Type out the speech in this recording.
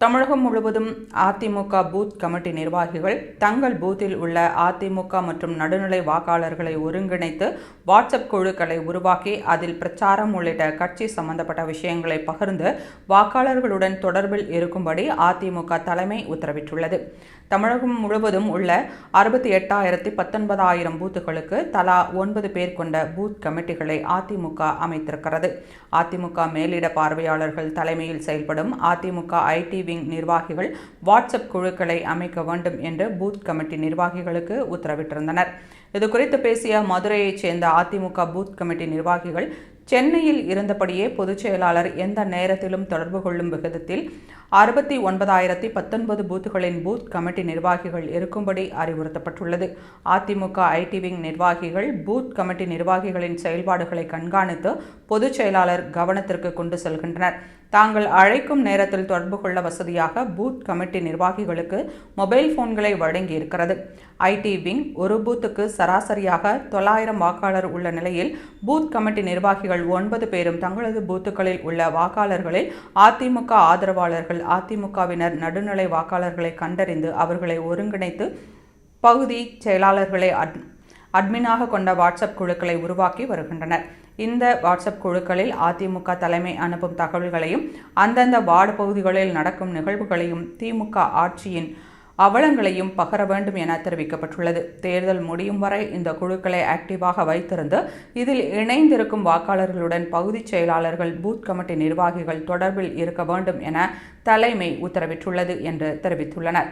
தமிழகம் முழுவதும் AIADMK booth committee நிர்வாகிகள் தங்கள் பூத்தில் உள்ள அதிமுக மற்றும் நடுநிலை வாக்காளர்களை ஒருங்கிணைத்து வாட்ஸ்அப் குழுக்களை உருவாக்கி அதில் பிரச்சாரம் உள்ளிட்ட கட்சி சம்பந்தப்பட்ட விஷயங்களை பகிர்ந்து வாக்காளர்களுடன் தொடர்பில் இருக்கும்படி அதிமுக தலைமை உத்தரவிட்டுள்ளது. தமிழகம் முழுவதும் உள்ள அறுபத்தி எட்டாயிரத்தி பத்தொன்பதாயிரம் பூத்துகளுக்கு தலா ஒன்பது பேர் கொண்ட பூத் கமிட்டிகளை அதிமுக அமைத்திருக்கிறது. அதிமுக மேலிட பார்வையாளர்கள் தலைமையில் செயல்படும் அதிமுக ஐடி விங் நிர்வாகிகள் வாட்ஸ்அப் குழுக்களை அமைக்க வேண்டும் என்று பூத் கமிட்டி நிர்வாகிகளுக்கு உத்தரவிட்டிருந்தனர். இதுகுறித்து பேசிய மதுரையைச் சேர்ந்த அதிமுக பூத் கமிட்டி நிர்வாகிகள் சென்னையில் இருந்தபடியே பொதுச் செயலாளர் எந்த நேரத்திலும் தொடர்பு கொள்ளும் விகிதத்தில் அறுபத்தி ஒன்பதாயிரத்தி பத்தொன்பது பூத்துகளின் பூத் கமிட்டி நிர்வாகிகள் இருக்கும்படி அறிவுறுத்தப்பட்டுள்ளது. அதிமுக ஐடி விங் நிர்வாகிகள் பூத் கமிட்டி நிர்வாகிகளின் செயல்பாடுகளை கண்காணித்து பொதுச் செயலாளர் கவனத்திற்கு கொண்டு செல்கின்றனர். தாங்கள் அழைக்கும் நேரத்தில் தொடர்பு கொள்ள வசதியாக பூத் கமிட்டி நிர்வாகிகளுக்கு மொபைல் போன்களை வழங்கி இருக்கிறது ஐடி விங் ஒரு பூத்துக்கு சராசரியாக தொள்ளாயிரம் வாக்காளர் உள்ள நிலையில் பூத் கமிட்டி நிர்வாகிகள் ஒன்பது பேரும் தங்களது பூத்துகளில் உள்ள வாக்காளர்களில் அதிமுக ஆதரவாளர்கள் அதிமுகவினர் நடுநிலை வாக்காளர்களை கண்டறிந்து அவர்களை ஒருங்கிணைத்து பகுதி செயலாளர்களை அட் அட்மினாக கொண்ட வாட்ஸ்அப் குழுக்களை உருவாக்கி வருகின்றனர். இந்த வாட்ஸ்அப் குழுக்களில் அதிமுக தலைமை அனுப்பும் தகவல்களையும் அந்தந்த வார்டு பகுதிகளில் நடக்கும் நிகழ்வுகளையும் திமுக ஆட்சியின் அவலங்களையும் பகர வேண்டும் என தெரிவிக்கப்பட்டுள்ளது. தேர்தல் முடியும் வரை இந்த குழுக்களை ஆக்டிவாக வைத்திருந்து இதில் இணைந்திருக்கும் வாக்காளர்களுடன் பகுதி செயலாளர்கள் பூத் கமிட்டி நிர்வாகிகள் தொடர்பில் இருக்க வேண்டும் என தலைமை உத்தரவிட்டுள்ளது என்று தெரிவித்துள்ளனர்.